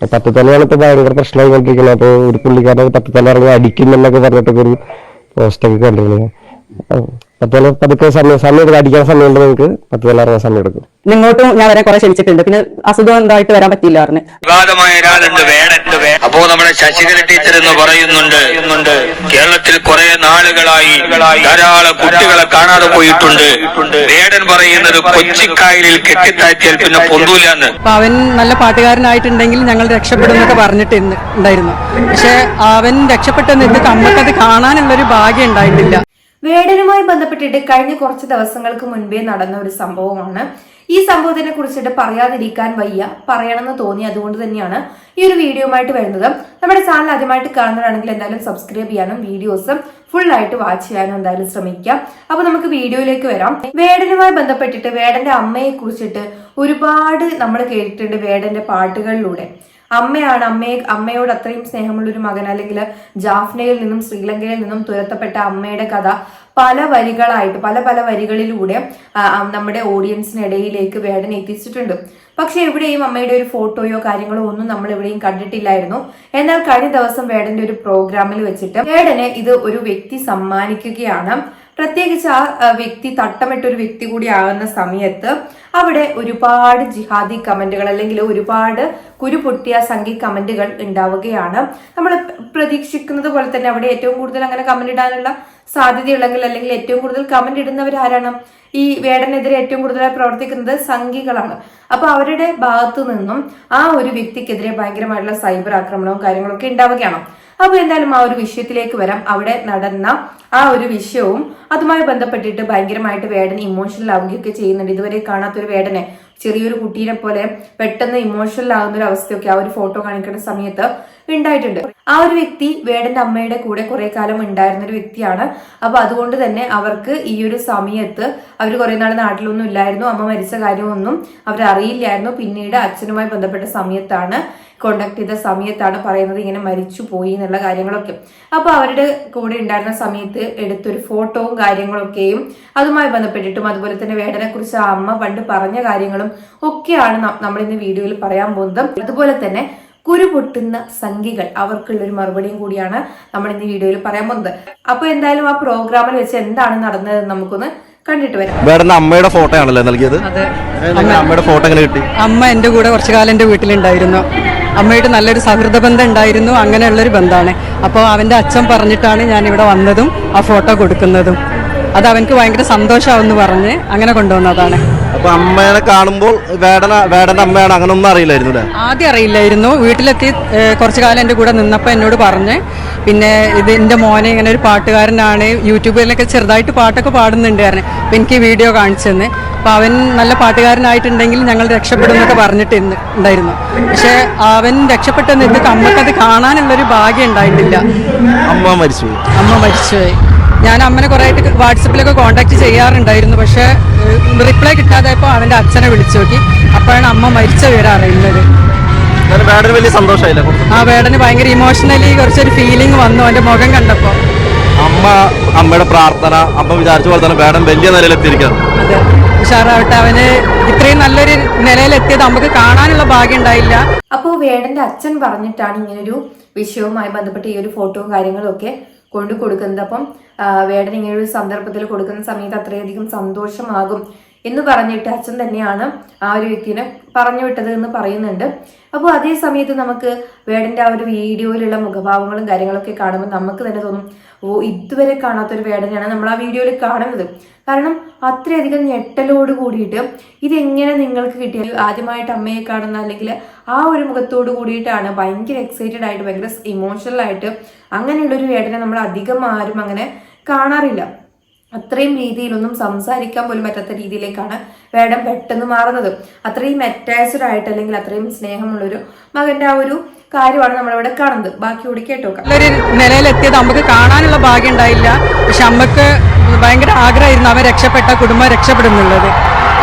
പത്ത് തലയാണ് ഇപ്പൊ ഭയങ്കര പ്രശ്നമായിക്കൊണ്ടിരിക്കുന്നത് അപ്പൊ ഒരു പുള്ളിക്കാരൻ പത്ത് തല ഇറങ്ങി അടിക്കുമെന്നൊക്കെ പറഞ്ഞിട്ടൊക്കെ ഒരു പോസ്റ്റൊക്കെ കണ്ടിരുന്നു. തല പതുക്കെ സമയം സമയം എടുക്കും അടിക്കാൻ സമയമുണ്ട് നിങ്ങൾക്ക്. പത്ത് തല സമയം എടുക്കും. നിങ്ങോട്ടും ഞാൻ വരാൻ കുറെ ക്ഷണിച്ചിട്ടുണ്ട്. പിന്നെ അസുഖം എന്തായിട്ട് വരാൻ പറ്റില്ല പറഞ്ഞു. വിവാദമായ ഒരാളുണ്ട് വേടന്റെ അപ്പോ നമ്മുടെ ശശികല ടീച്ചർ എന്ന് പറയുന്നുണ്ട്. കേരളത്തിൽ കുറെ നാളുകളായി ധാരാളം കുട്ടികളെ കാണാതെ പോയിട്ടുണ്ട്. വേടൻ പറയുന്നത് കൊച്ചിക്കായലിൽ കെട്ടിത്താറ്റിയാൽ പിന്നെ പൊന്നൂലാന്ന് അപ്പൊ അവൻ നല്ല പാട്ടുകാരനായിട്ടുണ്ടെങ്കിൽ ഞങ്ങൾ രക്ഷപ്പെടും പറഞ്ഞിട്ടുണ്ടായിരുന്നു പറഞ്ഞിട്ട് ഉണ്ടായിരുന്നു. പക്ഷെ അവൻ രക്ഷപ്പെട്ടെന്ന് അമ്മക്കത് കാണാനുള്ളൊരു ഭാഗ്യം ഉണ്ടായിട്ടില്ല. വേടനുമായി ബന്ധപ്പെട്ടിട്ട് കഴിഞ്ഞ കുറച്ച് ദിവസങ്ങൾക്ക് മുൻപേ നടന്ന ഒരു സംഭവമാണ്. ഈ സംഭവത്തിനെ കുറിച്ചിട്ട് പറയാതിരിക്കാൻ വയ്യ പറയണമെന്ന് തോന്നി അതുകൊണ്ട് തന്നെയാണ് ഈ ഒരു വീഡിയോയുമായിട്ട് വരുന്നത്. നമ്മുടെ ചാനൽ ആദ്യമായിട്ട് കാണുന്നവരാണെങ്കിൽ എന്തായാലും സബ്സ്ക്രൈബ് ചെയ്യാനും വീഡിയോസ് ഫുൾ ആയിട്ട് വാച്ച് ചെയ്യാനും എന്തായാലും ശ്രമിക്കാം അപ്പൊ നമുക്ക് വീഡിയോയിലേക്ക് വരാം. വേടനുമായി ബന്ധപ്പെട്ടിട്ട് വേടന്റെ അമ്മയെ കുറിച്ചിട്ട് ഒരുപാട് നമ്മൾ കേട്ടിട്ടുണ്ട് വേടന്റെ പാട്ടുകളിലൂടെ. അമ്മയാണ് അമ്മയെ അമ്മയോട് അത്രയും സ്നേഹമുള്ള ഒരു മകൻ. അല്ലെങ്കിൽ ജാഫ്നയിൽ നിന്നും ശ്രീലങ്കയിൽ നിന്നും തുരത്തപ്പെട്ട അമ്മയുടെ കഥ പല വരികളായിട്ട് പല പല വരികളിലൂടെ നമ്മുടെ ഓഡിയൻസിനിടയിലേക്ക് വേടൻ എത്തിച്ചിട്ടുണ്ട്. പക്ഷെ എവിടെയും അമ്മയുടെ ഒരു ഫോട്ടോയോ കാര്യങ്ങളോ ഒന്നും നമ്മൾ എവിടെയും കണ്ടിട്ടില്ലായിരുന്നു. എന്നാൽ കഴിഞ്ഞ ദിവസം വേടന്റെ ഒരു പ്രോഗ്രാമിൽ വെച്ചിട്ട് വേടനെ ഇത് ഒരു വ്യക്തി സമ്മാനിക്കുകയാണ്. പ്രത്യേകിച്ച് ആ വ്യക്തി തട്ടമിട്ടൊരു വ്യക്തി കൂടി ആകുന്ന സമയത്ത് അവിടെ ഒരുപാട് ജിഹാദി കമന്റുകൾ അല്ലെങ്കിൽ ഒരുപാട് കുരുപൊട്ടിയ സംഘി കമന്റുകൾ ഉണ്ടാവുകയാണ്. നമ്മൾ പ്രതീക്ഷിക്കുന്നത് പോലെ തന്നെ അവിടെ ഏറ്റവും കൂടുതൽ അങ്ങനെ കമന്റ് ഇടാനുള്ള സാധ്യതയുള്ളെങ്കിൽ അല്ലെങ്കിൽ ഏറ്റവും കൂടുതൽ കമന്റ് ഇടുന്നവർ ആരാണ്? ഈ വേടനെതിരെ ഏറ്റവും കൂടുതലായി പ്രവർത്തിക്കുന്നത് സംഘികളാണ് അപ്പൊ അവരുടെ ഭാഗത്തു നിന്നും ആ ഒരു വ്യക്തിക്കെതിരെ ഭയങ്കരമായിട്ടുള്ള സൈബർ ആക്രമണവും കാര്യങ്ങളൊക്കെ ഉണ്ടാവുകയാണ്. അപ്പൊ എന്തായാലും ആ ഒരു വിഷയത്തിലേക്ക് വരാം. അവിടെ നടന്ന ആ ഒരു വിഷയവും അതുമായി ബന്ധപ്പെട്ടിട്ട് ഭയങ്കരമായിട്ട് വേദന ഇമോഷണൽ ആവുകയൊക്കെ ചെയ്യുന്നുണ്ട്. ഇതുവരെ കാണാത്തൊരു വേടനെ ചെറിയൊരു കുട്ടീനെ പോലെ പെട്ടെന്ന് ഇമോഷണൽ ആകുന്ന ഒരു അവസ്ഥയൊക്കെ ആ ഒരു ഫോട്ടോ കാണിക്കുന്ന സമയത്ത് ഉണ്ടായിട്ടുണ്ട്. ആ ഒരു വ്യക്തി വേടന്റെ അമ്മയുടെ കൂടെ കുറെ കാലം ഉണ്ടായിരുന്ന ഒരു വ്യക്തിയാണ്. അപ്പൊ അതുകൊണ്ട് തന്നെ അവർക്ക് ഈ ഒരു സമയത്ത് അവർ കുറെ നാൾ നാട്ടിലൊന്നും ഇല്ലായിരുന്നു. അമ്മ മരിച്ച കാര്യമൊന്നും അവർ അറിയില്ലായിരുന്നു പിന്നീട് അച്ഛനുമായി ബന്ധപ്പെട്ട സമയത്താണ് കോണ്ടാക്ട് ചെയ്ത സമയത്താണ് പറയുന്നത് ഇങ്ങനെ മരിച്ചു പോയി എന്നുള്ള കാര്യങ്ങളൊക്കെ. അപ്പൊ അവരുടെ കൂടെ ഉണ്ടായിരുന്ന സമയത്ത് എടുത്തൊരു ഫോട്ടോവും കാര്യങ്ങളൊക്കെയും അതുമായി ബന്ധപ്പെട്ടിട്ടും അതുപോലെ തന്നെ വേടനെ കുറിച്ച് അമ്മ പണ്ട് പറഞ്ഞ കാര്യങ്ങളും ഒക്കെയാണ് നമ്മൾ ഇന്ന് വീഡിയോയിൽ പറയാൻ പോകുന്നത്. അതുപോലെ തന്നെ കുരു പൊട്ടുന്ന സംഖികൾ. അവർക്കുള്ള ഒരു മറുപടിയും കൂടിയാണ് നമ്മൾ ഇന്ന് വീഡിയോയിൽ പറയാൻ പോകുന്നത്. അപ്പൊ എന്തായാലും ആ പ്രോഗ്രാമിൽ വെച്ച് എന്താണ് നടന്നതെന്ന് നമുക്കൊന്ന് കണ്ടിട്ട് വരാം. അമ്മയുടെ ഫോട്ടോ ആണല്ലോ നൽകിയത്. അതെ. അമ്മയുടെ ഫോട്ടോ എങ്ങനെ കിട്ടി? അമ്മ എന്റെ കൂടെ കുറച്ചു കാലം എന്റെ വീട്ടിലുണ്ടായിരുന്നു. അമ്മയുടെ നല്ലൊരു സൗഹൃദ ബന്ധം ഉണ്ടായിരുന്നു. അങ്ങനെയുള്ളൊരു ബന്ധമാണ്. അപ്പോൾ അവന്റെ അച്ഛൻ പറഞ്ഞിട്ടാണ് ഞാൻ ഇവിടെ വന്നതും ആ ഫോട്ടോ കൊടുക്കുന്നതും. അത് അവനക്ക് ഭയങ്കര സന്തോഷമാവെന്ന് പറഞ്ഞ് അങ്ങനെ കൊണ്ടുവന്നതാണ്. അപ്പൊ അമ്മേനെ കാണുമ്പോൾ വേടന വേടന്റെ അമ്മയാണ് അങ്ങനെ ഒന്നും അറിയില്ലായിരുന്നു അല്ലേ? ആദ്യം അറിയില്ലായിരുന്നു. വീട്ടിലെത്തി കുറച്ചു കാലം എന്റെ കൂടെ നിന്നപ്പോൾ എന്നോട് പറഞ്ഞ്. പിന്നെ ഇത് എന്റെ മോനെ ഇങ്ങനെ ഒരു പാട്ടുകാരനാണ് യൂട്യൂബിലൊക്കെ ചെറുതായിട്ട് പാട്ടൊക്കെ പാടുന്നുണ്ട് പറഞ്ഞു. അപ്പം എനിക്ക് വീഡിയോ കാണിച്ചു തന്നെ. അപ്പോൾ അവൻ നല്ല പാട്ടുകാരനായിട്ടുണ്ടെങ്കിൽ ഞങ്ങൾ രക്ഷപ്പെടും എന്നൊക്കെ പറഞ്ഞിട്ട് ഉണ്ടായിരുന്നു. പക്ഷേ അവൻ രക്ഷപ്പെട്ടെന്ന് ഇത് അമ്മക്കത് കാണാനുള്ളൊരു ഭാഗ്യം ഉണ്ടായിട്ടില്ല. അമ്മ മരിച്ചുപോയി. അമ്മ മരിച്ചുപോയി. ഞാൻ അമ്മനെ കുറെ ആയിട്ട് വാട്സപ്പിലൊക്കെ കോണ്ടാക്ട് ചെയ്യാറുണ്ടായിരുന്നു പക്ഷേ റിപ്ലൈ കിട്ടാതായപ്പോൾ അവന്റെ അച്ഛനെ വിളിച്ചു നോക്കി. അപ്പോഴാണ് അമ്മ മരിച്ച വിവരം അറിയുന്നത്. വേടന് വലിയ സന്തോഷമായില്ല? ആ വേടന് ഭയങ്കര ഇമോഷണലി കുറച്ചൊരു ഫീലിംഗ് വന്നു അവന്റെ മുഖം കണ്ടപ്പോൾ അമ്മ അമ്മയുടെ പ്രാർത്ഥന അമ്മ വിചാരിച്ച പോലെ തന്നെ വേടൻ വലിയ നിലയിലെത്തിയിരിക്കുകയാണ്. അതെ. ഉഷാറാവട്ടെ അവന് ഇത്രയും നല്ലൊരു നിലയിലെത്തിയത് നമുക്ക് കാണാനുള്ള ഭാഗ്യം ഉണ്ടായില്ല. അപ്പോൾ വേടന്റെ അച്ഛൻ പറഞ്ഞിട്ടാണ് ഇങ്ങനൊരു വിഷയവുമായി ബന്ധപ്പെട്ട് ഈ ഒരു ഫോട്ടോയും കാര്യങ്ങളും ഒക്കെ കൊണ്ടു കൊടുക്കുന്നത്. അപ്പം വേടൻ ഇങ്ങനെ ഒരു സന്ദർഭത്തിൽ കൊടുക്കുന്ന സമയത്ത് അത്രയധികം സന്തോഷമാകും എന്ന് പറഞ്ഞിട്ട് അച്ഛൻ തന്നെയാണ് ആ ഒരു വ്യക്തിനെ പറഞ്ഞു വിട്ടത് എന്ന് പറയുന്നുണ്ട്. അപ്പോൾ അതേ സമയത്ത് നമുക്ക് വേടന്റെ ആ ഒരു വീഡിയോയിലുള്ള മുഖഭാവങ്ങളും കാര്യങ്ങളൊക്കെ കാണുമ്പോൾ നമുക്ക് തന്നെ തോന്നും ഓ ഇതുവരെ കാണാത്തൊരു വേടനെയാണ് നമ്മൾ ആ വീഡിയോയിൽ കാണുന്നത്. കാരണം അത്രയധികം ഞെട്ടലോട് കൂടിയിട്ട് ഇതെങ്ങനെ നിങ്ങൾക്ക് കിട്ടിയ ആദ്യമായിട്ട് അമ്മയെ കാണുന്ന അല്ലെങ്കിൽ ആ ഒരു മുഖത്തോട് കൂടിയിട്ടാണ് ഭയങ്കര എക്സൈറ്റഡ് ആയിട്ട് ഭയങ്കര ഇമോഷണൽ ആയിട്ട് അങ്ങനെയുള്ളൊരു ഏട്ടനെ നമ്മൾ അധികം ആരും അങ്ങനെ കാണാറില്ല. അത്രയും രീതിയിലൊന്നും സംസാരിക്കാൻ പോലും പറ്റാത്ത രീതിയിലേക്കാണ് വേടം പെട്ടെന്ന് മാറുന്നത്. അത്രയും അറ്റാച്ച്ഡ് ആയിട്ട് അല്ലെങ്കിൽ അത്രയും സ്നേഹമുള്ളൊരു മകന്റെ ആ ഒരു കാര്യമാണ് നമ്മളിവിടെ കാണുന്നത്. ബാക്കി കൂടി കേട്ടോ നിലയിലെത്തിയത് നമുക്ക് കാണാനുള്ള ഭാഗ്യം ഉണ്ടായില്ല. പക്ഷെ അമ്മയ്ക്ക് ഭയങ്കര ആഗ്രഹമായിരുന്നു അവൻ രക്ഷപ്പെട്ട കുടുംബം രക്ഷപ്പെടുന്നുള്ളത്.